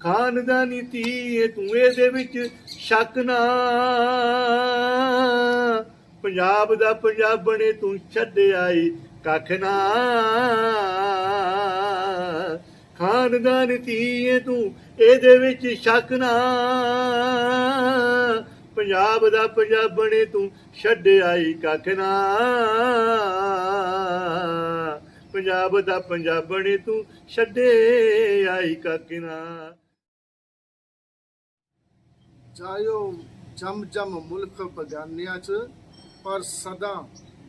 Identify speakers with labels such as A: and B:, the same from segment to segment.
A: ਖਾਨਦਾਨੀ ਧੀਏ ਤੂੰ ਇਹਦੇ ਵਿੱਚ ਸ਼ੱਕ ਨਾ। ਪੰਜਾਬ ਦਾ ਪੰਜਾਬਣੇ ਤੂੰ ਛੱਡ ਆਈ ਕੱਖ ਨਾ। ਖਾਨਦਾਨ ਧੀਏ, ਤੂੰ ਇਹਦੇ ਵਿੱਚ ਸ਼ੱਕ ਨਾ। ਪੰਜਾਬ ਦਾ ਪੰਜਾਬਣੇ ਤੂੰ ਛੱਡ ਆਈ ਕੱਖ ਨਾ। ਪੰਜਾਬ ਦਾ ਪੰਜਾਬਣੇ ਤੂੰ, ਛੱਡੇ ਆਈ ਕੱਖ
B: ਜਾਇਓ ਜਮ ਜਮ ਮੁਲਕ ਬਗਾਨਿਆਂ ਚ, ਪਰ ਸਦਾ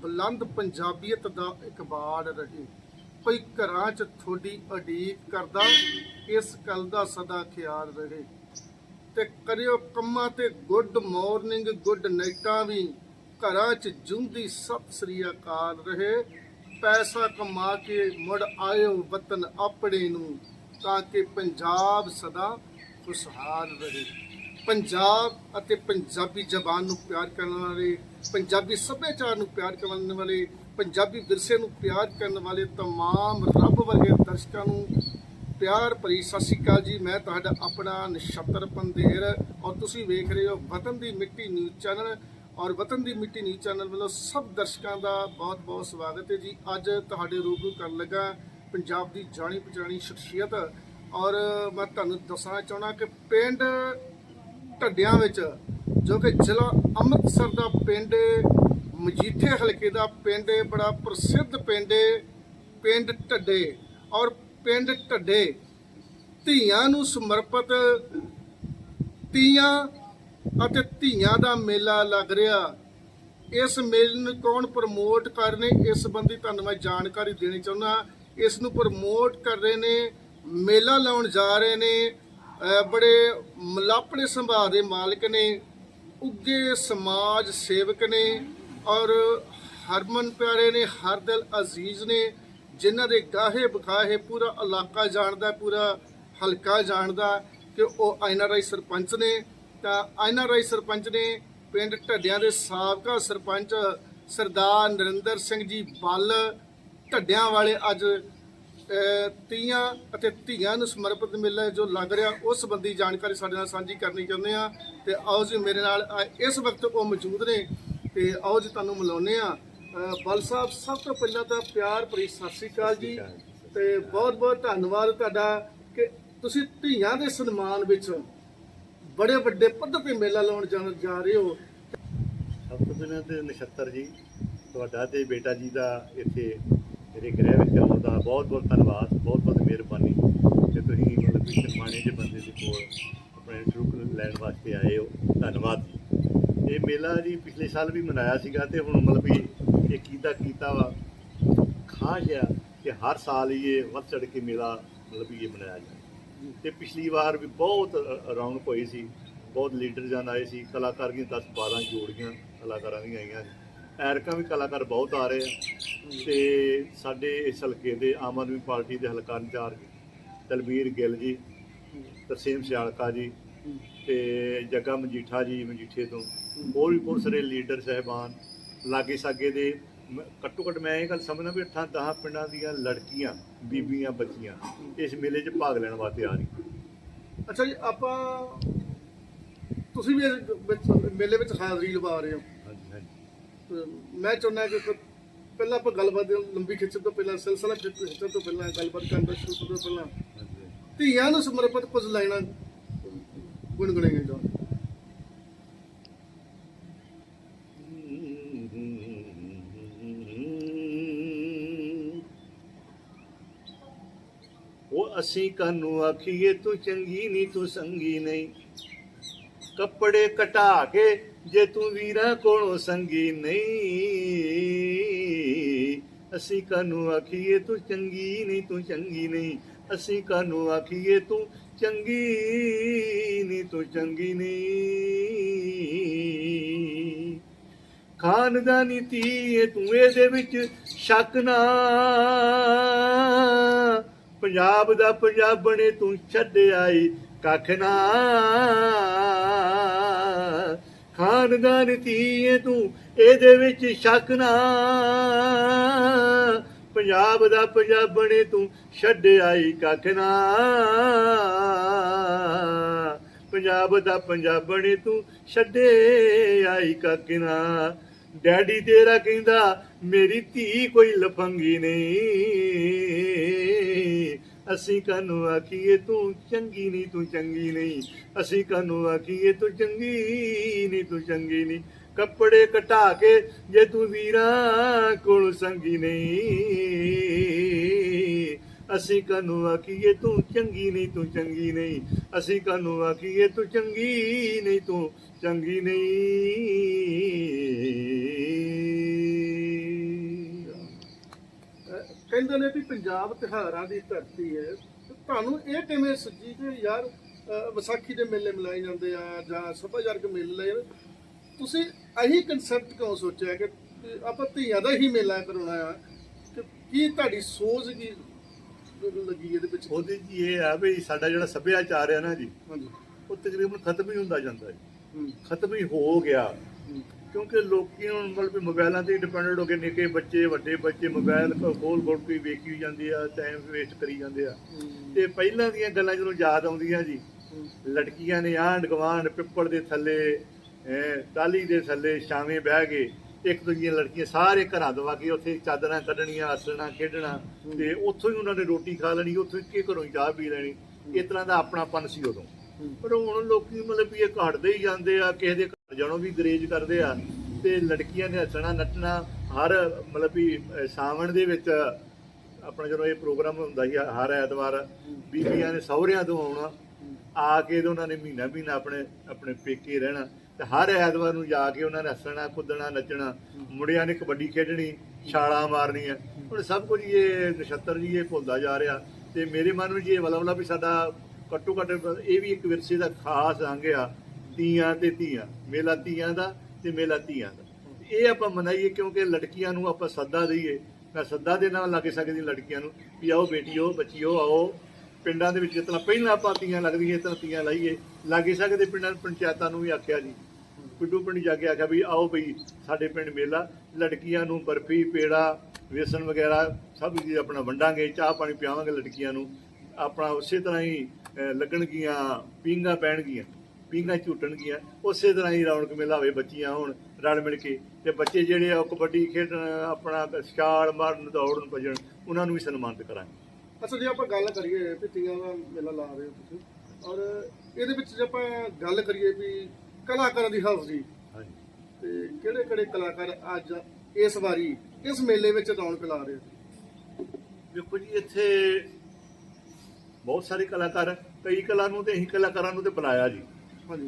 B: ਬੁਲੰਦ ਪੰਜਾਬੀਅਤ ਦਾ ਇਕਬਾਲ ਰਹੇ। ਕੋਈ ਘਰਾਂ ਚ ਥੋੜੀ ਅਡੀਕ ਕਰਦਾ, ਇਸ ਗੱਲ ਦਾ ਸਦਾ ਖਿਆਲ ਰਹੇ। ਤੇ ਕਰਿਓ ਕੰਮਾਂ ਤੇ ਗੁੱਡ ਮਾਰਨਿੰਗ, ਗੁੱਡ ਨਾਈਟਾਂ ਵੀ। ਘਰਾਂ ਚ ਜੁੰਦੀ ਸਤਿ ਸ੍ਰੀ ਅਕਾਲ ਰਹੇ। ਪੈਸਾ ਕਮਾ ਕੇ ਮੁੜ ਆਇਓ ਵਤਨ ਆਪਣੇ ਨੂੰ ਤਾਂ ਕਿ ਪੰਜਾਬ ਸਦਾ ਖੁਸ਼ਹਾਲ ਰਹੇ ਪੰਜਾਬ ਅਤੇ ਪੰਜਾਬੀ ਜ਼ਬਾਨ ਨੂੰ ਪਿਆਰ ਕਰਨ ਵਾਲੇ ਪੰਜਾਬੀ ਸੱਭਿਆਚਾਰ ਨੂੰ ਪਿਆਰ ਕਰਨ ਵਾਲੇ ਪੰਜਾਬੀ ਵਿਰਸੇ ਨੂੰ ਪਿਆਰ ਕਰਨ ਵਾਲੇ तमाम ਰੱਬ ਵਰਗੇ ਦਰਸ਼ਕਾਂ ਨੂੰ ਪਿਆਰ ਭਰੀ ਸਤਿ ਸ਼੍ਰੀ ਅਕਾਲ ਜੀ ਮੈਂ ਤੁਹਾਡਾ ਆਪਣਾ ਨਛੱਤਰ ਪੰਦੇਰ ਔਰ ਤੁਸੀਂ ਵੇਖ ਰਹੇ ਹੋ ਵਤਨ ਦੀ ਮਿੱਟੀ ਨਿਊਜ਼ ਚੈਨਲ ਔਰ ਵਤਨ ਦੀ ਮਿੱਟੀ ਨਿਊਜ਼ ਚੈਨਲ ਵੱਲੋਂ ਸਭ ਦਰਸ਼ਕਾਂ ਦਾ ਬਹੁਤ-ਬਹੁਤ ਸਵਾਗਤ ਹੈ ਜੀ। ਅੱਜ ਤੁਹਾਡੇ ਰੂਬਰੂ ਕਰਨ ਲੱਗਾ ਪੰਜਾਬ ਦੀ ਜਾਣੀ ਪਛਾਣੀ ਸ਼ਖਸੀਅਤ ਔਰ ਮੈਂ ਤੁਹਾਨੂੰ ਦੱਸਣਾ ਚਾਹਣਾ ਕਿ ਪਿੰਡ ਢੱਡਿਆਂ ਵਿੱਚ ਜੋ ਕਿ ਜ਼ਿਲ੍ਹਾ ਅੰਮ੍ਰਿਤਸਰ ਦਾ ਪਿੰਡ ਮਜੀਠੇ ਹਲਕੇ ਦਾ ਪਿੰਡ ਹੈ, ਬੜਾ ਪ੍ਰਸਿੱਧ ਪਿੰਡ ਹੈ, ਪਿੰਡ ਢੱਡੇ। ਔਰ ਪਿੰਡ ਢੱਡੇ ਧੀਆਂ ਨੂੰ ਸਮਰਪਿਤ ਧੀਆਂ ਅਤੇ ਧੀਆਂ ਦਾ ਮੇਲਾ ਲੱਗ ਰਿਹਾ। ਇਸ ਮੇਲੇ ਨੂੰ ਕੌਣ ਪ੍ਰਮੋਟ ਕਰ ਰਹੇ ਇਸ ਸੰਬੰਧੀ ਤੁਹਾਨੂੰ ਮੈਂ ਜਾਣਕਾਰੀ ਦੇਣੀ ਚਾਹੁੰਦਾ ਇਸ ਨੂੰ ਪ੍ਰਮੋਟ ਕਰ ਰਹੇ ਨੇ, ਮੇਲਾ ਲਾਉਣ ਜਾ ਰਹੇ ਨੇ ਬੜੇ ਮਲਾਪੜੇ ਸੁਭਾਅ ਦੇ ਮਾਲਕ ਨੇ ਉੱਗੇ ਸਮਾਜ ਸੇਵਕ ਨੇ ਔਰ ਹਰਮਨ ਪਿਆਰੇ ਨੇ ਹਰ ਦਿਲ ਅਜ਼ੀਜ਼ ਨੇ, ਜਿਨ੍ਹਾਂ ਦੇ ਗਾਹੇ ਬਖਾਹੇ ਪੂਰਾ ਇਲਾਕਾ ਜਾਣਦਾ, ਪੂਰਾ ਹਲਕਾ ਜਾਣਦਾ ਕਿ ਉਹ ਆਈ ਸਰਪੰਚ ਨੇ। ਤਾਂ ਆਈ ਸਰਪੰਚ ਨੇ ਪਿੰਡ ਢੱਡਿਆਂ ਦੇ ਸਾਬਕਾ ਸਰਪੰਚ ਸਰਦਾਰ ਨਰਿੰਦਰ ਸਿੰਘ ਜੀ ਬੱਲ ਢੱਡਿਆਂ ਵਾਲੇ ਅੱਜ ਤੀਆਂ ਅਤੇ ਧੀਆਂ ਨੂੰ ਸਮਰਪਿਤ ਮੇਲਾ ਜੋ ਲੱਗ ਰਿਹਾ ਉਸ ਸੰਬੰਧੀ ਜਾਣਕਾਰੀ ਸਾਡੇ ਨਾਲ ਸਾਂਝੀ ਕਰਨੀ ਚਾਹੁੰਦੇ ਆ ਤੇ ਆਓ ਜੀ ਮੇਰੇ ਨਾਲ ਇਸ ਵਕਤ ਉਹ ਮੌਜੂਦ ਨੇ ਤੇ ਆਓ ਜੀ ਤੁਹਾਨੂੰ ਮਿਲਾਉਂਦੇ ਆ ਬਲ ਸਾਹਿਬ ਸਭ ਤੋਂ ਪਹਿਲਾਂ ਤਾਂ ਪਿਆਰ ਭਰੀ ਸਤਿ ਸ੍ਰੀ ਅਕਾਲ ਜੀ ਤੇ ਬਹੁਤ ਬਹੁਤ ਧੰਨਵਾਦ ਤੁਹਾਡਾ ਕਿ ਤੁਸੀਂ ਧੀਆਂ ਦੇ ਸਨਮਾਨ ਵਿੱਚ ਬੜੇ ਵੱਡੇ ਪੱਧਰ ਤੇ ਮੇਲਾ ਲਾਉਣ ਜਾਣ ਜਾ ਰਹੇ ਹੋ।
A: ਸਭ ਤੋਂ ਪਹਿਲਾਂ ਤੇ ਨਛੱਤਰ ਜੀ, ਤੁਹਾਡਾ ਤੇ ਬੇਟਾ ਜੀ ਦਾ ਇੱਥੇ ਮੇਰੇ ਗ੍ਰਹਿ ਵਿੱਚ ਆਉਣ ਦਾ ਬਹੁਤ ਬਹੁਤ ਧੰਨਵਾਦ, ਬਹੁਤ ਬਹੁਤ ਮਿਹਰਬਾਨੀ। ਕਿ ਤੁਸੀਂ ਮਤਲਬ ਕਿ ਸਨਮਾਨੇ ਦੇ ਬੰਦੇ ਦੇ ਕੋਲ, ਆਪਣੇ ਟਰੂਕ ਲੈਣ ਵਾਸਤੇ ਆਏ ਹੋ, ਧੰਨਵਾਦ ਜੀ। ਇਹ ਮੇਲਾ ਜੀ ਪਿਛਲੇ ਸਾਲ ਵੀ ਮਨਾਇਆ ਸੀਗਾ ਤੇ ਹੁਣ ਮਤਲਬ ਵੀ ਇਹ ਕੀਤਾ ਕੀਤਾ ਵਾ। ਖਾਸ ਆ ਕਿ ਹਰ ਸਾਲ ਹੀ ਇਹ ਵੱਧ ਚੜ ਕੇ ਮੇਲਾ ਮਤਲਬ ਵੀ ਇਹ ਮਨਾਇਆ ਜਾਂਦਾ। ਤੇ ਪਿਛਲੀ ਵਾਰ ਵੀ ਬਹੁਤ ਅ- ਰੌਣਕ ਹੋਈ ਸੀ। ਬਹੁਤ ਲੀਡਰ ਜਨ ਆਏ ਸੀ। ਕਲਾਕਾਰ ਦੀਆਂ 10 12 ਜੋੜੀਆਂ ਕਲਾਕਾਰਾਂ ਦੀਆਂ ਆਈਆਂ ਐਰਕਾਂ ਵੀ ਕਲਾਕਾਰ ਬਹੁਤ ਆ ਰਹੇ ਆ। ਤੇ ਸਾਡੇ ਇਸ ਹਲਕੇ ਦੇ ਆਮ ਆਦਮੀ ਪਾਰਟੀ ਦੇ ਹਲਕਾ ਇੰਚਾਰਜ ਤਲਵੀਰ ਗਿੱਲ ਜੀ, ਤਰਸੇਮ ਸਿਆਲਕਾ ਜੀ ਤੇ ਜੱਗਾ ਮਜੀਠਾ ਜੀ ਮਜੀਠੇ ਤੋਂ। ਹੋਰ ਵੀ ਬਹੁਤ ਸਾਰੇ ਲੀਡਰ ਸਹਿਬਾਨ, ਲਾਗੇ ਸਾਗੇ ਦੇ ਘੱਟੋ ਘੱਟ ਮੈਂ ਇਹ ਗੱਲ ਸਮਝਦਾ ਵੀ 8 10 ਪਿੰਡਾਂ ਦੀਆਂ ਲੜਕੀਆਂ ਬੀਬੀਆਂ ਬੱਚੀਆਂ ਇਸ ਮੇਲੇ 'ਚ ਭਾਗ ਲੈਣ ਵਾਸਤੇ ਆ ਰਹੀਆਂ।
B: ਅੱਛਾ ਜੀ ਆਪਾਂ ਤੁਸੀਂ ਵੀ ਇਸ ਵਿੱਚ ਮੇਲੇ ਵਿੱਚ ਹਾਜ਼ਰੀ ਲਵਾ ਰਹੇ ਹੋ।
A: ਹਾਂਜੀ ਹਾਂਜੀ।
B: ਤੇ ਮੈਂ ਚਾਹੁੰਦਾ ਕਿ ਪਹਿਲਾਂ ਆਪਾਂ ਗੱਲਬਾਤ ਲੰਬੀ ਖਿੱਚਣ ਤੋਂ ਪਹਿਲਾਂ ਸਿਲਸਿਲਾ ਖਿੱਚ- ਖਿੱਚਣ ਤੋਂ ਪਹਿਲਾਂ ਗੱਲਬਾਤ ਕਰਨ ਦਾ ਸ਼ੁਰੂ ਤੋਂ ਪਹਿਲਾਂ ਧੀਆਂ ਨੂੰ ਸਮਰਪਿਤ ਕੁਝ ਲਾਈਨਾਂ ਗੁੰਗਣਾਈਆਂ ਜਾਣ।
A: ਅਸੀਂ ਕਾਨੂੰ ਆਖੀਏ, ਤੂੰ ਚੰਗੀ ਨਹੀਂ ਤੂੰ ਸੰਗੀ ਨਹੀਂ। ਕੱਪੜੇ ਕਟਾ ਕੇ ਜੇ ਤੂੰ ਵੀਰਾਂ ਕੋਲੋਂ ਸੰਗੀ ਨਹੀਂ। ਅਸੀਂ ਕਾਨੂੰ ਆਖੀਏ, ਤੂੰ ਚੰਗੀ ਨਹੀਂ ਤੂੰ ਚੰਗੀ ਨਹੀਂ। ਅਸੀਂ ਕਾਨੂੰ ਆਖੀਏ, ਤੂੰ ਚੰਗੀ ਨਹੀਂ ਤੂੰ ਚੰਗੀ ਨਹੀਂ। ਖਾਨਦਾਨੀ ਧੀਏ, ਤੂੰ ਇਹਦੇ ਵਿੱਚ ਸ਼ੱਕ ਨਾ ਪੰਜਾਬ ਦਾ ਪੰਜਾਬਣੇ ਤੂੰ ਛੱਡ ਆਈ, ਕੱਖ ਨਾ। ਖਾਨਦਾਨ ਧੀਏ ਤੂੰ, ਇਹਦੇ ਵਿੱਚ ਸ਼ੱਕ ਨਾ। ਪੰਜਾਬ ਦਾ ਪੰਜਾਬਣੇ ਤੂੰ, ਛੱਡ ਆਈ, ਕੱਖ ਨਾ। ਪੰਜਾਬ ਦਾ ਪੰਜਾਬਣੇ ਤੂੰ, ਛੱਡੇ ਆਈ ਕਾਕਿਨਾ ਡੈਡੀ ਤੇਰਾ ਕਹਿੰਦਾ, ਮੇਰੀ ਧੀ ਕੋਈ ਲਫੰਗੀ ਨਹੀਂ। ਅਸੀਂ ਕਾਨੂੰ ਆਖੀਏ, ਤੂੰ ਚੰਗੀ ਨਹੀਂ ਤੂੰ ਚੰਗੀ ਨਹੀਂ ਅਸੀਂ ਕਾਨੂੰ ਆਖੀਏ, ਤੂੰ ਚੰਗੀ ਨਹੀਂ ਤੂੰ ਚੰਗੀ ਨਹੀਂ ਕੱਪੜੇ ਕਟਾ ਕੇ ਜੇ ਤੂੰ ਵੀਰਾਂ ਕੋਲ ਸੰਗੀ ਨਹੀਂ। ਅਸੀਂ ਕਾਨੂੰ ਆਖੀਏ, ਤੂੰ ਚੰਗੀ ਨਹੀਂ ਤੂੰ ਚੰਗੀ ਨਹੀਂ। ਅਸੀਂ ਕਾਨੂੰ ਆਖੀਏ, ਤੂੰ ਚੰਗੀ ਨਹੀਂ ਤੂੰ ਚੰਗੀ ਨਹੀਂ।
B: ਕਹਿੰਦੇ ਨੇ ਵੀ ਪੰਜਾਬ ਤਿਉਹਾਰਾਂ ਦੀ ਧਰਤੀ ਹੈ। ਤੁਹਾਨੂੰ ਇਹ ਕਿਵੇਂ ਸੱਜੀ ਕਿ ਯਾਰ ਅਹ ਵਿਸਾਖੀ ਦੇ ਮੇਲੇ ਮਨਾਏ ਜਾਂਦੇ ਆ ਜਾਂ ਸੱਭਿਆਚਾਰਕ ਮੇਲੇ ਆ। ਤੁਸੀਂ ਇਹੀ ਕਨਸੈਪਟ ਕਿਉਂ ਸੋਚਿਆ ਕਿ ਆਪਾਂ ਧੀਆਂ ਦਾ ਹੀ ਮੇਲਾ ਕਰਾਉਣਾ ਆ? ਕਿ ਕੀ ਤੁਹਾਡੀ ਸੋਚ ਕੀ ਲੱਗੀ ਇਹਦੇ ਵਿੱਚ?
A: ਉਹਦੇ ਜੀ ਇਹ ਆ ਵੀ ਸਾਡਾ ਜਿਹੜਾ ਸੱਭਿਆਚਾਰ ਹੈ ਨਾ ਜੀ
B: ਹਾਂਜੀ।
A: ਉਹ ਤਕਰੀਬਨ ਖਤਮ ਹੀ ਹੁੰਦਾ ਜਾਂਦਾ ਹੈ। ਖਤਮ ਹੀ ਹੋ ਗਿਆ। ਕਿਉਂਕਿ ਲੋਕੀ ਹੁਣ ਮਤਲਬ ਮੋਬਾਈਲਾਂ ਤੇ ਡਿਪੈਂਡਡ ਹੋ ਕੇ ਨਿੱਕੇ ਬੱਚੇ ਵੱਡੇ ਬੱਚੇ ਮੋਬਾਈਲ ਖੋਲ ਖੋਲ ਕੇ ਵੇਖੀ ਜਾਂਦੇ ਆ ਟਾਈਮ ਵੇਸਟ ਕਰੀ ਜਾਂਦੇ ਆ। ਤੇ ਪਹਿਲਾਂ ਦੀਆਂ ਗੱਲਾਂ ਜਦੋਂ ਯਾਦ ਆਉਂਦੀਆਂ ਜੀ ਲੜਕੀਆਂ ਨੇ ਆਂਢ ਗਵਾਂਢ ਪਿੱਪਲ ਦੇ ਥੱਲੇ ਅਹ, ਟਾਹਲੀ ਦੇ ਥੱਲੇ ਛਾਵੇਂ ਬਹਿ ਕੇ ਇੱਕ ਦੂਜੀਆਂ ਲੜਕੀਆਂ ਸਾਰੇ ਘਰਾਂ ਦਵਾ ਕੇ ਉੱਥੇ ਚਾਦਰਾਂ ਕੱਢਣੀਆਂ ਹੱਸਣਾ ਖੇਡਣਾ ਤੇ ਉੱਥੋਂ ਹੀ ਉਹਨਾਂ ਨੇ ਰੋਟੀ ਖਾ ਲੈਣੀ ਉੱਥੋਂ ਹੀ ਘਰੋਂ ਹੀ ਚਾਹ ਪੀ ਲੈਣੀ। ਇਸ ਤਰ੍ਹਾਂ ਦਾ ਆਪਣਾਪਨ ਸੀ ਉਦੋਂ। ਪਰ ਹੁਣ ਲੋਕੀ ਮਤਲਬ ਵੀ ਇਹ ਘਟਦੇ ਹੀ ਜਾਂਦੇ ਆ, ਕਿਸੇ ਦੇ ਘਰ ਜਾਣੋਂ ਵੀ ਗਰੇਜ ਕਰਦੇ ਆ ਤੇ ਲੜਕੀਆਂ ਨੇ ਹੱਸਣਾ ਨੱਚਣਾ ਹਰ ਮਤਲਬ ਵੀ ਸਾਵਣ ਦੇ ਵਿੱਚ ਆਪਣਾ ਜਦੋਂ ਇਹ ਪ੍ਰੋਗਰਾਮ ਹੁੰਦਾ ਸੀ ਹਰ ਐਤਵਾਰ ਬੀਬੀਆਂ ਨੇ ਸਹੁਰਿਆਂ ਤੋਂ ਆਉਣਾ, ਆ ਕੇ ਤੇ ਉਹਨਾਂ ਨੇ ਮਹੀਨਾ ਮਹੀਨਾ ਆਪਣੇ ਆਪਣੇ ਪੇਕੇ ਰਹਿਣਾ ਤੇ ਹਰ ਐਤਵਾਰ ਨੂੰ ਜਾ ਕੇ ਉਹਨਾਂ ਨੇ ਹੱਸਣਾ, ਕੁੱਦਣਾ, ਨੱਚਣਾ, ਮੁੰਡਿਆਂ ਨੇ ਕਬੱਡੀ ਖੇਡਣੀ, ਛਾਲਾਂ ਮਾਰਨੀਆਂ, ਹੁਣ ਸਭ ਕੁਝ ਇਹ ਨਛੱਤਰ ਜੀ ਇਹ ਭੁੱਲਦਾ ਜਾ ਰਿਹਾ ਤੇ ਮੇਰੇ ਮਨ ਵਿੱਚ ਇਹ ਵਲਵਲਾ ਵੀ ਸਾਡਾ ਘੱਟੋ ਘੱਟ ਇਹ ਵੀ ਇੱਕ ਵਿਰਸੇ ਦਾ ਖਾਸ ਅੰਗ ਆ, ਤੀਆਂ ਤੇ ਧੀਆਂ, ਮੇਲਾ ਤੀਆਂ ਦਾ ਤੇ ਮੇਲਾ ਧੀਆਂ ਦਾ। ਇਹ ਆਪਾਂ ਮਨਾਈਏ ਕਿਉਂਕਿ ਲੜਕੀਆਂ ਨੂੰ ਆਪਾਂ ਸੱਦਾ ਦਈਏ, ਮੈਂ ਸੱਦਾ ਦੇ ਨਾਲ ਲੱਗ ਸਕਦੀ ਲੜਕੀਆਂ ਨੂੰ ਵੀ ਆਓ ਬੇਟੀਓ, ਬੱਚਿਓ, ਆਓ। ਪਿੰਡਾਂ ਦੇ ਵਿੱਚ ਜਿਸ ਤਰ੍ਹਾਂ ਪਹਿਲਾਂ ਆਪਾਂ ਤੀਆਂ ਲੱਗਦੀਆਂ, ਇਸ ਤਰ੍ਹਾਂ ਤੀਆਂ ਲਾਈਏ। ਲਾਗੇ ਸਕਦੇ ਪਿੰਡਾਂ ਪੰਚਾਇਤਾਂ ਨੂੰ ਵੀ ਆਖਿਆ ਜੀ। ਪਿੰਡੂ ਪਿੰਡ ਜਾ ਕੇ ਆਖਿਆ ਵੀ ਆਓ ਬਈ, ਸਾਡੇ ਪਿੰਡ ਮੇਲਾ। ਲੜਕੀਆਂ ਨੂੰ ਬਰਫੀ, ਪੇੜਾ, ਵੇਸਣ ਵਗੈਰਾ ਸਭ ਜੀ ਆਪਣਾ ਵੰਡਾਂਗੇ, ਚਾਹ ਪਾਣੀ ਪਿਆਵਾਂਗੇ ਲੜਕੀਆਂ ਨੂੰ। ਆਪਣਾ ਉਸੇ ਤਰ੍ਹਾਂ ਹੀ ਲੱਗਣਗੀਆਂ ਪੀਂਘਾਂ ਪੈਣਗੀਆਂ ਪੀਂਘਾਂ ਝੂਟਣਗੀਆਂ ਉਸੇ ਤਰ੍ਹਾਂ ਹੀ ਰੌਣਕ ਮੇਲਾ ਹੋਵੇ ਬੱਚੀਆਂ ਹੋਣ ਰਲ ਮਿਲ ਕੇ ਤੇ ਬੱਚੇ ਜਿਹੜੇ ਆ ਕਬੱਡੀ ਖੇਡਣ ਆਪਣਾ ਛਾਲ ਮਾਰਨ ਦੌੜਨ ਭੱਜਣ ਉਹਨਾਂ ਨੂੰ ਵੀ ਸਨਮਾਨਿਤ ਕਰਾਂਗੇ।
B: ਅੱਛਾ ਜੇ ਆਪਾਂ ਗੱਲ ਕਰੀਏ ਵੀ ਤੀਆਂ ਦਾ ਮੇਲਾ ਲਾ ਰਹੇ ਹੋ ਤੁਸੀਂ ਔਰ ਇਹਦੇ ਵਿੱਚ ਜੇ ਆਪਾਂ ਗੱਲ ਕਰੀਏ ਵੀ ਕਲਾਕਾਰਾਂ ਦੀ ਹਾਜ਼ਰੀ
A: ਹਾਂਜੀ।
B: ਤੇ ਕਿਹੜੇ ਕਿਹੜੇ ਕਲਾਕਾਰ ਅੱਜ ਇਸ ਵਾਰੀ ਇਸ ਮੇਲੇ ਵਿੱਚ ਰੌਣਕ ਲਾ ਰਹੇ ਹੋ?
A: ਵੇਖੋ ਜੀ ਇੱਥੇ ਬਹੁਤ ਸਾਰੇ ਕਲਾਕਾਰ ਆ। ਕਈ ਕਲਾ ਨੂੰ ਤੇ ਅਸੀਂ ਕਲਾਕਾਰਾਂ ਨੂੰ ਤੇ ਬੁਲਾਇਆ ਜੀ।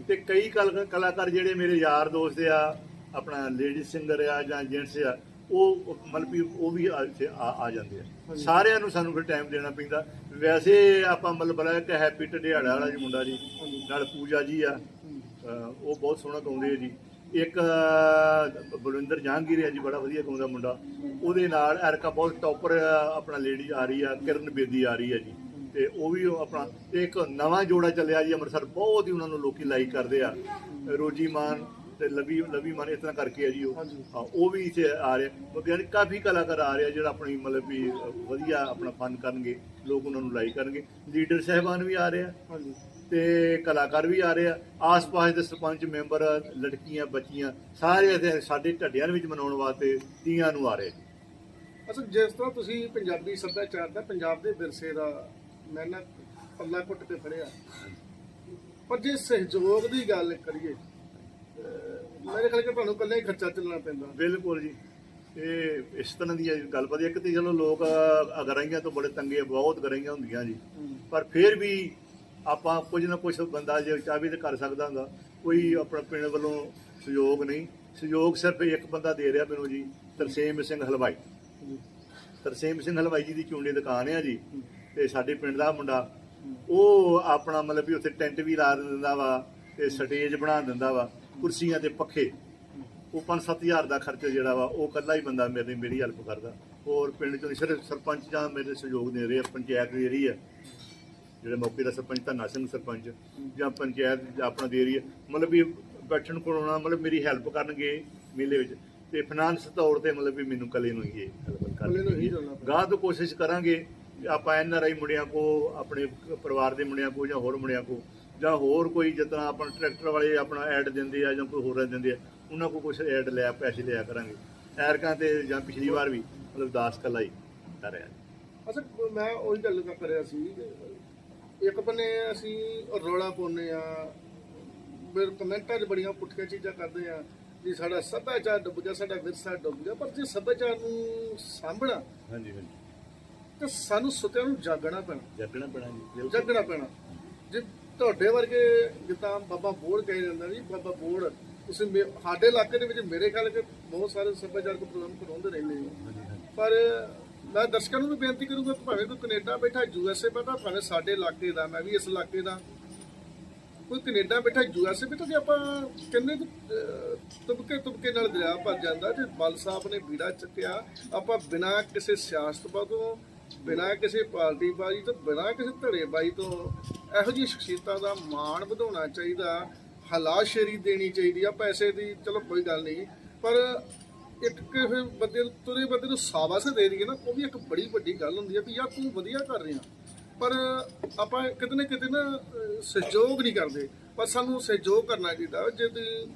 A: ਤੇ ਕਈ ਕਲ- ਕਲਾਕਾਰ ਜਿਹੜੇ ਮੇਰੇ ਯਾਰ ਦੋਸਤ ਆ ਆਪਣਾ ਲੇਡੀ ਸਿੰਗਰ ਆ ਜਾਂ ਜੈਂਟਸ ਆ ਉਹ ਮਤਲਬ ਵੀ ਉਹ ਵੀ ਆ- ਆ ਆ ਜਾਂਦੇ ਆ। ਸਾਰਿਆਂ ਨੂੰ ਸਾਨੂੰ ਫਿਰ ਟਾਈਮ ਦੇਣਾ ਪੈਂਦਾ। ਵੈਸੇ ਆਪਾਂ ਮਤਲਬ ਬੁਲਾਇਆ ਕਿ ਹੈਪੀ ਟਡਿਆੜਾ ਵਾਲਾ ਜੀ ਮੁੰਡਾ ਜੀ ਨਾਲ ਪੂਜਾ ਜੀ ਆ। ਉਹ ਬਹੁਤ ਸੋਹਣਾ ਗਾਉਂਦੇ ਆ ਜੀ। ਇੱਕ ਬਲਵਿੰਦਰ ਜਹਾਂਗੀਰ ਹੈ ਜੀ ਬੜਾ ਵਧੀਆ ਗਾਉਂਦਾ ਮੁੰਡਾ। ਉਹਦੇ ਨਾਲ ਐਰਕਾ ਬਹੁਤ ਟੌਪਰ ਆਪਣਾ ਲੇਡੀ ਆ ਰਹੀ ਆ ਕਿਰਨ ਬੇਦੀ ਆ ਰਹੀ ਹੈ ਜੀ। ਤੇ ਉਹ ਵੀ ਉਹ ਆਪਣਾ ਤੇ ਇੱਕ ਨਵਾਂ ਜੋੜਾ ਚੱਲਿਆ ਜੀ ਅੰਮ੍ਰਿਤਸਰ ਬਹੁਤ ਹੀ ਉਹਨਾਂ ਨੂੰ ਲੋਕੀ ਲਾਈਕ ਕਰਦੇ ਆ। ਰੋਜੀ ਮਾਨ ਤੇ ਲਵੀ ਲਵੀ ਮਾਨ ਇਸ ਤਰ੍ਹਾਂ ਕਰਕੇ ਆ ਜੀ ਉਹ। ਹਾਂ, ਉਹ ਵੀ ਇੱਥੇ ਆ ਰਹੇ ਮਤਲਬ ਯਾਨੀ ਕਾਫੀ ਕਲਾਕਾਰ ਆ ਰਹੇ ਜਿਹੜਾ ਆਪਣੀ ਮਤਲਬ ਵੀ ਵਧੀਆ ਆਪਣਾ ਫਨ ਕਰਨਗੇ ਲੋਕ ਉਹਨਾਂ ਨੂੰ ਲਾਈਕ ਕਰਨਗੇ। ਲੀਡਰ ਸਹਿਬਾਨ ਵੀ ਆ ਰਹੇ ਆ।
B: ਹਾਂਜੀ।
A: ਤੇ ਕਲਾਕਾਰ ਵੀ ਆ ਰਹੇ ਆ। ਆਸ-ਪਾਸ ਦੇ ਸਰਪੰਚ ਮੈਂਬਰ ਲੜਕੀਆਂ ਬੱਚੀਆਂ ਸਾਰੇ ਇੱਥੇ ਸਾਡੇ ਢੱਡਿਆਂ ਵਿੱਚ ਮਨਾਉਣ ਵਾਸਤੇ ਤੀਆਂ ਨੂੰ ਆ ਰਹੇ
B: ਅੱਛਾ ਜਿਸ ਤਰ੍ਹਾਂ ਤੁਸੀਂ ਪੰਜਾਬੀ ਸੱਭਿਆਚਾਰ ਦਾ ਪੰਜਾਬ ਦੇ ਵਿਰਸੇ ਦਾ ਮੈਂ ਨਾ ਪੱਲਾ ਘੁੱਟ ਕੇ ਫੜਿਆ। ਪਰ ਜੇ ਸਹਿਯੋਗ ਦੀ ਗੱਲ ਕਰੀਏ ਅਹ ਮੇਰੇ ਖਿਆਲ ਕਿ ਤੁਹਾਨੂੰ ਇਕੱਲੇ ਹੀ ਖਰਚਾ ਚੱਲਣਾ ਪੈਂਦਾ।
A: ਬਿਲਕੁਲ ਜੀ। ਇਹ ਇਸ ਤਰ੍ਹਾਂ ਦੀ ਗੱਲ ਵਧੀਆ ਇੱਕ ਤੇ ਚਲੋ ਲੋਕ ਅਗਰਾਈਆਂ ਤੋਂ ਬੜੇ ਤੰਗੇ ਆ, ਬਹੁਤ ਗਰਾਈਆਂ ਹੁੰਦੀਆਂ ਜੀ। ਪਰ ਫਿਰ ਵੀ ਆਪਾਂ ਕੁਝ ਨਾ ਕੁਝ ਬੰਦਾ ਜੇ ਚਾਹੇ ਤੇ ਕਰ ਸਕਦਾ ਹੁੰਦਾ। ਕੋਈ ਆਪਣਾ ਪਿੰਡ ਵੱਲੋਂ ਸਹਿਯੋਗ ਨਹੀਂ। ਸਹਿਯੋਗ ਸਿਰਫ ਇੱਕ ਬੰਦਾ ਦੇ ਰਿਹਾ ਮੈਨੂੰ ਜੀ ਤਰਸੇਮ ਸਿੰਘ ਹਲਵਾਈ। ਤਰਸੇਮ ਸਿੰਘ ਹਲਵਾਈ ਜੀ ਦੀ ਚੂੰਡੀ ਦੁਕਾਨ ਹੈ ਜੀ। ਤੇ ਸਾਡੇ ਪਿੰਡ ਦਾ ਮੁੰਡਾ ਉਹ ਆਪਣਾ ਮਤਲਬ ਵੀ ਉੱਥੇ ਟੈਂਟ ਵੀ ਲਾ ਦਿੰਦਾ ਵਾ ਤੇ ਸਟੇਜ ਬਣਾ ਦਿੰਦਾ ਵਾ ਕੁਰਸੀਆਂ ਤੇ ਪੱਖੇ। ਉਹ 5-7000 ਦਾ ਖਰਚ ਜਿਹੜਾ ਵਾ ਉਹ ਕੱਲਾ ਹੀ ਬੰਦਾ ਮੇਰੇ ਮੇਰੀ ਹੈਲਪ ਕਰਦਾ। ਹੋਰ ਪਿੰਡ ਚੋਂ ਸਿਰਫ ਸਰਪੰਚ ਜਾਂ ਮੇਰੇ ਸਹਿਯੋਗ ਦੇ ਰਹੇ ਆ ਪੰਚਾਇਤ ਦੇ ਰਹੀ ਆ। ਜਿਹੜੇ ਮੌਕੇ ਦਾ ਸਰਪੰਚ ਧੰਨਾ ਸਿੰਘ ਸਰਪੰਚ ਜਾਂ ਪੰਚਾਇਤ ਆਪਣਾ ਦੇ ਰਹੀ ਹੈ ਮਤਲਬ ਵੀ ਬੈਠਣ ਕੋਲੋਂ ਮਤਲਬ ਮੇਰੀ ਹੈਲਪ ਕਰਨਗੇ ਮੇਲੇ ਵਿੱਚ। ਤੇ ਫਾਈਨਾਂਸ ਤੌਰ ਤੇ ਮਤਲਬ ਵੀ ਮੈਨੂੰ ਕੱਲੇ ਨੂੰ ਹੀ ਹੈਲਪ ਕਰਨਗੇ।
B: ਚੱਲਣਾ ਪੈਂਦਾ।
A: ਗਾਂ ਤੋਂ ਕੋਸ਼ਿਸ਼ ਕਰਾਂਗੇ ਆਪਾਂ ਐਨ ਆਰ ਆਈ ਮੁੰਡਿਆਂ ਕੋ ਆਪਣੇ ਪਰਿਵਾਰ ਦੇ ਮੁੰਡਿਆਂ ਕੋ ਜਾਂ ਹੋਰ ਮੁੰਡਿਆਂ ਕੋ ਜਾਂ ਹੋਰ ਕੋਈ ਜਿੱਦਾਂ ਆਪਣਾ ਟਰੈਕਟਰ ਵਾਲੇ ਆਪਣਾ ਐਡ ਦਿੰਦੇ ਆ ਜਾਂ ਕੋਈ ਹੋਰ ਦਿੰਦੇ ਆ ਉਹਨਾਂ ਕੋਲ ਕੁਝ ਐਡ ਲਿਆ ਪੈਸੇ ਲਿਆ ਕਰਾਂਗੇ। ਐਰਕਾਂ ਤੇ ਜਾਂ ਪਿਛਲੀ ਵਾਰ ਵੀ ਮਤਲਬ 10 ਕੱਲਾ ਹੀ ਕਰ ਰਿਹਾ।
B: ਅੱਛਾ ਮੈਂ ਉਹੀ ਗੱਲ ਕਰ ਕਰਿਆ ਸੀ ਕਿ ਇੱਕ ਬੰਨੇ ਅਸੀਂ ਰੋਲਾ ਪਾਉਂਦੇ ਆ ਫਿਰ ਕਮੈਂਟਾਂ 'ਚ ਬੜੀਆਂ ਪੁੱਠੀਆਂ ਚੀਜ਼ਾਂ ਕਰਦੇ ਆ ਜੀ ਸਾਡਾ ਸੱਭਿਆਚਾਰ ਡੁੱਬ ਗਿਆ ਸਾਡਾ ਵਿਰਸਾ ਡੁੱਬ ਗਿਆ ਪਰ ਜੇ ਸੱਭਿਆਚਾਰ ਨੂੰ ਸਾਂਭਣਾ
A: ਹਾਂਜੀ ਹਾਂਜੀ।
B: ਤੇ ਸਾਨੂੰ ਸੁਤਿਆਂ ਨੂੰ ਜਾਗਣਾ ਪੈਣਾ।
A: ਜੱਗਣਾ ਪੈਣਾ ਜੀ ਬਿਲਕੁਲ।
B: ਜਾਗਣਾ ਪੈਣਾ। ਜੇ ਤੁਹਾਡੇ ਵਰਗੇ ਜਿੱਦਾਂ ਬਾਬਾ ਬੋੜ ਕਹੇ ਜਾਂਦਾ ਜੀ ਬਾਬਾ ਬੋੜ ਤੁਸੀਂ ਮੇ- ਸਾਡੇ ਇਲਾਕੇ ਦੇ ਵਿੱਚ ਮੇਰੇ ਖਿਆਲ ਕਿ ਬਹੁਤ ਸਾਰੇ ਸੱਭਿਆਚਾਰਕ ਪ੍ਰੋਗਰਾਮ ਕਰਾਉਂਦੇ ਰਹਿੰਦੇ
A: ਹਾਂਜੀ ਹਾਂਜੀ।
B: ਪਰ ਮੈਂ ਦਰਸ਼ਕਾਂ ਨੂੰ ਵੀ ਬੇਨਤੀ ਕਰੂੰਗਾ ਕਿ ਭਾਵੇਂ ਕੋਈ ਕੈਨੇਡਾ ਬੈਠਾ ਯੂਐਸਏ ਬੈਠਾ ਭਾਵੇਂ ਸਾਡੇ ਇਲਾਕੇ ਦਾ ਮੈਂ ਵੀ ਇਸ ਇਲਾਕੇ ਦਾ। ਕੋਈ ਕੈਨੇਡਾ ਬੈਠਾ ਯੂਐਸਏ ਬੈਠਾ ਜੇ ਆਪਾਂ ਕਿੰਨੇ ਕੁ, ਅਹ, ਤੁਬਕੇ ਤੁਬਕੇ ਨਾਲ ਦਰਿਆ ਭਰ ਜਾਂਦਾ ਤੇ ਬਲ ਸਾਹਿਬ ਨੇ ਬੀੜਾ ਚੱਕਿਆ ਆਪਾਂ ਬਿਨਾਂ ਕਿਸੇ ਸਿਆਸਤ ਤੋਂ ਬਿਨਾਂ ਕਿਸੇ ਪਾਰਟੀ ਬਾਜੀ ਤੋਂ, ਬਿਨਾਂ ਕਿਸੇ ਧੜੇਬਾਜ਼ੀ ਤੋਂ ਇਹੋ ਜਿਹੀ ਸ਼ਖਸੀਅਤਾਂ ਦਾ ਮਾਣ ਵਧਾਉਣਾ ਚਾਹੀਦਾ ਹਲਾਸ਼ੇਰੀ ਦੇਣੀ ਚਾਹੀਦੀ ਆ ਪੈਸੇ ਦੀ, ਚਲੋ ਕੋਈ ਗੱਲ ਨਹੀਂ। ਪਰ ਇੱਕ ਕਿਸੇ ਬੰਦੇ ਨੂੰ, ਤੁਰੇ ਬੰਦੇ ਨੂੰ ਸਾਬਾਸ ਦੇ ਦਈਏ ਨਾ, ਉਹ ਵੀ ਇੱਕ ਬੜੀ ਵੱਡੀ ਗੱਲ ਹੁੰਦੀ ਹੈ ਵੀ ਯਾਰ ਤੂੰ ਵਧੀਆ ਕਰ ਰਿਹਾ। ਪਰ ਆਪਾਂ ਕਿਤੇ ਨਾ ਕਿਤੇ ਨਾ ਸਹਿਯੋਗ ਨਹੀਂ ਕਰਦੇ। ਪਰ ਸਾਨੂੰ ਸਹਿਯੋਗ ਕਰਨਾ ਚਾਹੀਦਾ। ਜੇ ਤੁਸੀਂ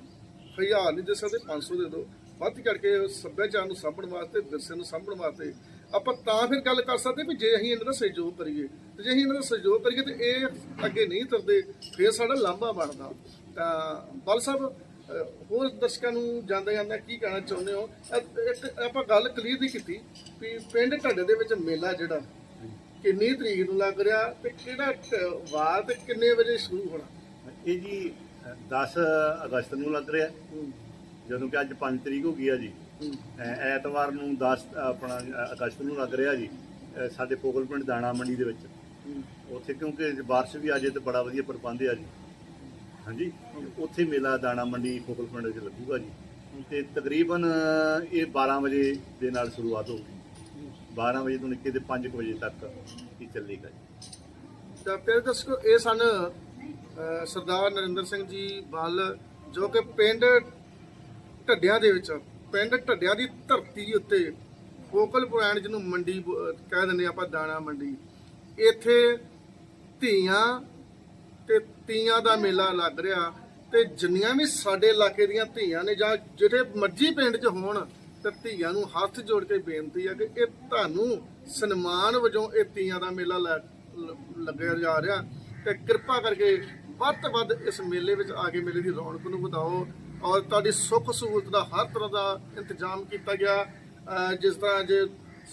B: ਹਜ਼ਾਰ ਨਹੀਂ ਦੇ ਸਕਦੇ 500 ਦੇ ਦਿਓ। ਵੱਧ ਕਰਕੇ ਸੱਭਿਆਚਾਰ ਨੂੰ ਸਾਂਭਣ ਵਾਸਤੇ, ਵਿਰਸੇ ਨੂੰ ਸਾਂਭਣ ਵਾਸਤੇ ਆਪਾਂ ਤਾਂ ਫਿਰ ਗੱਲ ਕਰ ਸਕਦੇ ਵੀ ਜੇ ਅਸੀਂ ਇਹਨਾਂ ਦਾ ਸਹਿਯੋਗ ਕਰੀਏ ਤੇ ਜੇ ਅਸੀਂ ਇਹਨਾਂ ਦਾ ਸਹਿਯੋਗ ਕਰੀਏ ਤੇ ਇਹ ਅੱਗੇ ਨਹੀਂ ਤੁਰਦੇ ਫਿਰ ਸਾਡਾ ਲਾਂਭਾ ਬਣਦਾ। ਤਾਂ ਬਲ ਸਾਹਿਬ ਹੋਰ ਦਰਸ਼ਕਾਂ ਨੂੰ ਜਾਂਦੇ ਜਾਂਦੇ ਕੀ ਕਹਿਣਾ ਚਾਹੁੰਦੇ ਹੋ? ਇੱਕ ਆਪਾਂ ਗੱਲ ਕਲੀਅਰ ਨਹੀਂ ਕੀਤੀ ਵੀ ਪਿੰਡ ਢੱਡੇ ਦੇ ਵਿੱਚ ਮੇਲਾ ਜਿਹੜਾ ਕਿੰਨੀ ਤਰੀਕ ਨੂੰ ਲੱਗ ਰਿਹਾ ਤੇ ਕਿਹੜਾ ਵਾਰ ਤੇ ਕਿੰਨੇ ਵਜੇ ਸ਼ੁਰੂ ਹੋਣਾ?
A: ਇਹ ਜੀ ਅ, 10 ਅਗਸਤ ਨੂੰ ਲੱਗ ਰਿਹਾ। ਜਦੋਂ ਕਿ ਅੱਜ 5 ਤਰੀਕ ਹੋ ਗਈ ਆ ਜੀ। ਐਤਵਾਰ ਨੂੰ 10 ਆਪਣਾ ਅ, ਅਗਸਤ ਨੂੰ ਲੱਗ ਰਿਹਾ ਜੀ ਸਾਡੇ ਪੋਗਲ ਪਿੰਡ ਦਾਣਾ ਮੰਡੀ ਦੇ ਵਿੱਚ। ਉੱਥੇ ਕਿਉਂਕਿ ਬਾਰਿਸ਼ ਵੀ ਆ ਜੇ ਤੇ ਬੜਾ ਵਧੀਆ ਪ੍ਰਬੰਧ ਆ ਜੀ। ਹਾਂਜੀ? ਉੱਥੇ ਮੇਲਾ ਦਾਣਾ ਮੰਡੀ ਪੋਗਲ ਪਿੰਡ ਵਿੱਚ ਲੱਗੂਗਾ ਜੀ। ਤੇ ਤਕਰੀਬਨ ਇਹ 12 ਵਜੇ ਦੇ ਨਾਲ ਸ਼ੁਰੂਆਤ ਹੋਊਗੀ 12 ਵਜੇ ਤੋਂ ਨਿੱਕੇ ਦੇ ਤੇ 5 ਵਜੇ ਤੱਕ ਇਹ ਚੱਲੇਗਾ ਜੀ।
B: ਤਾਂ ਫਿਰ ਦੱਸੋ ਇਹ ਸਨ ਸਰਦਾਰ ਨਰਿੰਦਰ ਸਿੰਘ ਜੀ ਬਾਲ ਜੋ ਕਿ ਪਿੰਡ ਢੱਡਿਆਂ ਦੇ ਵਿੱਚ ਪਿੰਡ ਢੱਡਿਆਂ ਦੀ ਧਰਤੀ ਉੱਤੇ ਫੋਕਲ ਪੁਆਇੰਟ ਜਿਹਨੂੰ ਮੰਡੀ ਬ- ਕਹਿ ਦਿੰਦੇ ਆਪਾਂ ਦਾਣਾ ਮੰਡੀ, ਇੱਥੇ ਧੀਆਂ ਤੇ ਤੀਆਂ ਦਾ ਮੇਲਾ ਲੱਗ ਰਿਹਾ ਤੇ ਜਿੰਨੀਆਂ ਵੀ ਸਾਡੇ ਇਲਾਕੇ ਦੀਆਂ ਧੀਆਂ ਨੇ ਜਾਂ ਜਿਹੜੇ ਮਰਜ਼ੀ ਪਿੰਡ 'ਚ ਹੋਣ, ਤੇ ਧੀਆਂ ਨੂੰ ਹੱਥ ਜੋੜ ਕੇ ਬੇਨਤੀ ਹੈ ਕਿ ਇਹ ਤੁਹਾਨੂੰ ਸਨਮਾਨ ਵਜੋਂ ਇਹ ਤੀਆਂ ਦਾ ਮੇਲਾ ਲੈ- ਲੱਗਿਆ ਜਾ ਰਿਹਾ ਤੇ ਕਿਰਪਾ ਕਰਕੇ ਵੱਧ ਤੋਂ ਵੱਧ ਇਸ ਮੇਲੇ ਵਿੱਚ ਆ ਕੇ ਮੇਲੇ ਦੀ ਰੌਣਕ ਨੂੰ ਵਧਾਓ। ਔਰ ਤੁਹਾਡੀ ਸੁੱਖ ਸਹੂਲਤ ਦਾ ਹਰ ਤਰ੍ਹਾਂ ਦਾ ਇੰਤਜ਼ਾਮ ਕੀਤਾ ਗਿਆ। ਜਿਸ ਤਰ੍ਹਾਂ ਜੇ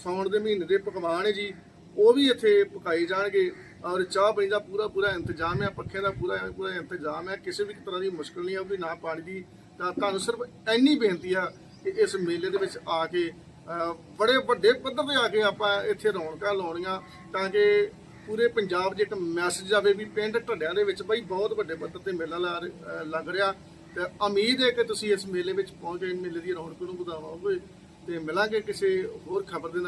B: ਸਾਉਣ ਦੇ ਮਹੀਨੇ ਦੇ ਪਕਵਾਨ ਹੈ ਜੀ, ਉਹ ਵੀ ਇੱਥੇ ਪਕਾਏ ਜਾਣਗੇ। ਔਰ ਚਾਹ ਪਾਣੀ ਦਾ ਪੂਰਾ ਪੂਰਾ ਇੰਤਜ਼ਾਮ ਹੈ ਪੱਖੇ ਦਾ ਪੂਰਾ ਪੂਰਾ ਇੰਤਜ਼ਾਮ ਹੈ। ਕਿਸੇ ਵੀ ਤਰ੍ਹਾਂ ਦੀ ਮੁਸ਼ਕਲ ਨਹੀਂ ਆਉਂਦੀ ਨਾ ਪਾਣੀ ਦੀ। ਤਾਂ ਤੁਹਾਨੂੰ ਸਿਰਫ ਇੰਨੀ ਬੇਨਤੀ ਆ ਕਿ ਇਸ ਮੇਲੇ ਦੇ ਵਿੱਚ ਆ ਕੇ ਬੜੇ ਵੱਡੇ ਪੱਧਰ ਤੇ ਆ ਕੇ ਆਪਾਂ ਇੱਥੇ ਰੌਣਕਾਂ ਲਾਉਣੀਆਂ ਤਾਂ ਕਿ ਪੂਰੇ ਪੰਜਾਬ 'ਚ ਇੱਕ ਮੈਸੇਜ ਆਵੇ ਵੀ ਪਿੰਡ ਢੱਡਿਆਂ ਦੇ ਵਿੱਚ ਬਈ ਬਹੁਤ ਵੱਡੇ ਪੱਧਰ ਤੇ ਮੇਲਾ ਲਾ ਲੱਗ ਰਿਹਾ। ਤੇ ਉਮੀਦ ਹੈ ਕਿ ਤੁਸੀਂ ਇਸ ਮੇਲੇ ਵਿੱਚ ਪਹੁੰਚ ਕੇ ਮੇਲੇ ਦੀ ਰੌਣਕ ਨੂੰ ਵਧਾਵੋਗੇ ਤੇ ਮਿਲਾਂਗੇ ਕਿਸੇ ਹੋਰ ਖਬਰ ਦੇ ਨਾਲ।